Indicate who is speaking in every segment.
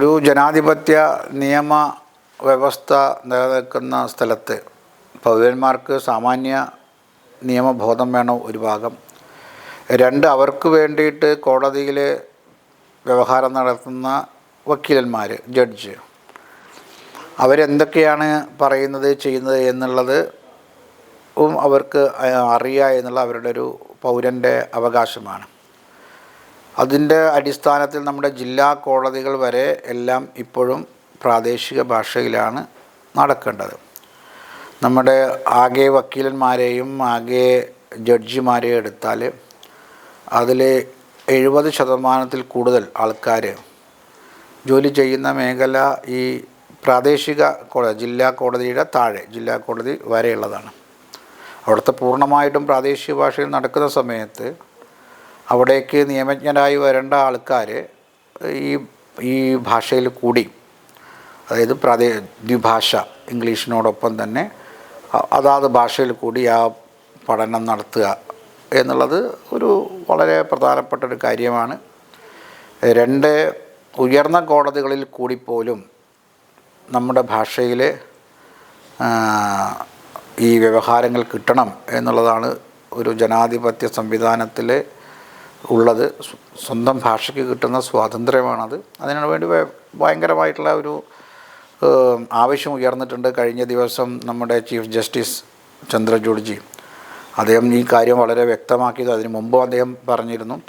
Speaker 1: ഒരു ജനാധിപത്യ നിയമ വ്യവസ്ഥ നിലനിൽക്കുന്ന സ്ഥലത്ത് പൗരന്മാർക്ക് സാമാന്യ നിയമബോധം വേണം ഒരു ഭാഗം. രണ്ട് അവർക്ക് വേണ്ടിയിട്ട് കോടതിയിൽ വ്യവഹാരം നടത്തുന്ന വക്കീലന്മാർ ജഡ്ജ്. അവരെന്തൊക്കെയാണ് പറയുന്നത് ചെയ്യുന്നത് എന്നുള്ളത് അവർക്ക് അറിയുക എന്നുള്ള അവരുടെ ഒരു പൗരന്റെ അവകാശമാണ്. അതിന്റെ അടിസ്ഥാനത്തിൽ നമ്മുടെ ജില്ലാ കോടതികൾ വരെ എല്ലാം ഇപ്പോഴും പ്രാദേശിക ഭാഷയിലാണ് നടക്കേണ്ടത്. നമ്മുടെ ആകെ വക്കീലന്മാരെയും ആകെ ജഡ്ജിമാരെയും എടുത്താൽ അതിൽ എഴുപത് ശതമാനത്തിൽ കൂടുതൽ ആൾക്കാർ ജോലി ചെയ്യുന്ന മേഖല ഈ പ്രാദേശിക കോടതി ജില്ലാ കോടതിയുടെ താഴെ ജില്ലാ കോടതി വരെയുള്ളതാണ്. അവിടുത്തെ പൂർണമായിട്ടും പ്രാദേശിക ഭാഷയിൽ നടക്കുന്ന സമയത്ത് അവിടേക്ക് നിയമജ്ഞരായി വരേണ്ട ആൾക്കാർ ഈ ഈ ഭാഷയിൽ കൂടി അതായത് പ്രാദേ ദ്വിഭാഷ ഇംഗ്ലീഷിനോടൊപ്പം തന്നെ അതാത് ഭാഷയിൽ കൂടി ആ പഠനം നടത്തുക എന്നുള്ളത് ഒരു വളരെ പ്രധാനപ്പെട്ട ഒരു കാര്യമാണ്. രണ്ട് ഉയർന്ന കോടതികളിൽ കൂടി പോലും നമ്മുടെ ഭാഷയിൽ ഈ വ്യവഹാരങ്ങൾ കിട്ടണം എന്നുള്ളതാണ് ഒരു ജനാധിപത്യ സംവിധാനത്തിൽ ഉള്ളത് സ്വ- സ്വന്തം ഭാഷയ്ക്ക് കിട്ടുന്ന സ്വാതന്ത്ര്യമാണത്. അതിനു വേണ്ടി ഭയ- ഭയങ്കരമായിട്ടുള്ള ഒരു ആവശ്യം ഉയർന്നിട്ടുണ്ട്. കഴിഞ്ഞ ദിവസം നമ്മുടെ ചീഫ് ജസ്റ്റിസ് ചന്ദ്രചൂഡ്ജി അദ്ദേഹം ഈ കാര്യം വളരെ വ്യക്തമാക്കിയത്. അതിനു മുമ്പും അദ്ദേഹം പറഞ്ഞിരുന്നു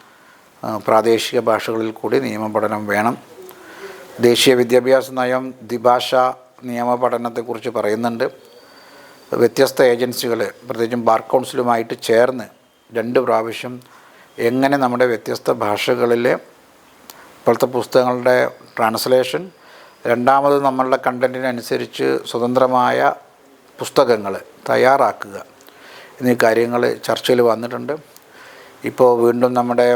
Speaker 1: പ്രാദേശിക ഭാഷകളിൽ കൂടി നിയമപഠനം വേണം. ദേശീയ വിദ്യാഭ്യാസ നയം ദ്വിഭാഷ നിയമ പഠനത്തെക്കുറിച്ച് പറയുന്നുണ്ട്. വ്യത്യസ്ത ഏജൻസികൾ പ്രത്യേകിച്ചും ബാർ കൗൺസിലുമായിട്ട് ചേർന്ന് രണ്ട് പ്രാവശ്യം എങ്ങനെ നമ്മുടെ വ്യത്യസ്ത ഭാഷകളിലെ ഇപ്പോഴത്തെ പുസ്തകങ്ങളുടെ ട്രാൻസ്ലേഷൻ രണ്ടാമത് നമ്മളുടെ കണ്ടന്റിനനുസരിച്ച് സ്വതന്ത്രമായ പുസ്തകങ്ങൾ തയ്യാറാക്കുക എന്നീ കാര്യങ്ങൾ ചർച്ചയിൽ വന്നിട്ടുണ്ട്. ഇപ്പോൾ വീണ്ടും നമ്മുടെ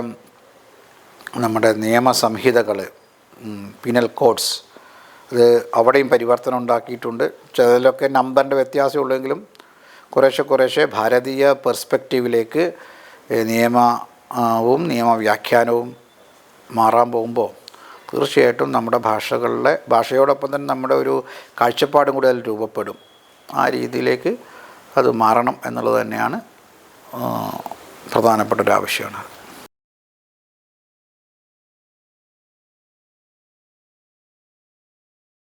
Speaker 1: നമ്മുടെ നിയമസംഹിതകൾ പിനൽ കോഡ്സ് അത് അവിടെയും പരിവർത്തനം ഉണ്ടാക്കിയിട്ടുണ്ട്. ചിലതിലൊക്കെ നമ്പറിന്റെ വ്യത്യാസമുള്ളെങ്കിലും കുറേശ്ശെ കുറേശ്ശെ ഭാരതീയ പെർസ്പെക്റ്റീവിലേക്ക് ഏഹ്, നിയമവും നിയമവ്യാഖ്യാനവും മാറാൻ പോകുമ്പോൾ തീർച്ചയായിട്ടും നമ്മുടെ ഭാഷകളിലെ ഭാഷയോടൊപ്പം തന്നെ നമ്മുടെ ഒരു കാഴ്ചപ്പാടും കൂടി അതിൽ രൂപപ്പെടും. ആ രീതിയിലേക്ക് അത് മാറണം എന്നുള്ളത് തന്നെയാണ് പ്രധാനപ്പെട്ട ഒരു ആവശ്യമാണ്.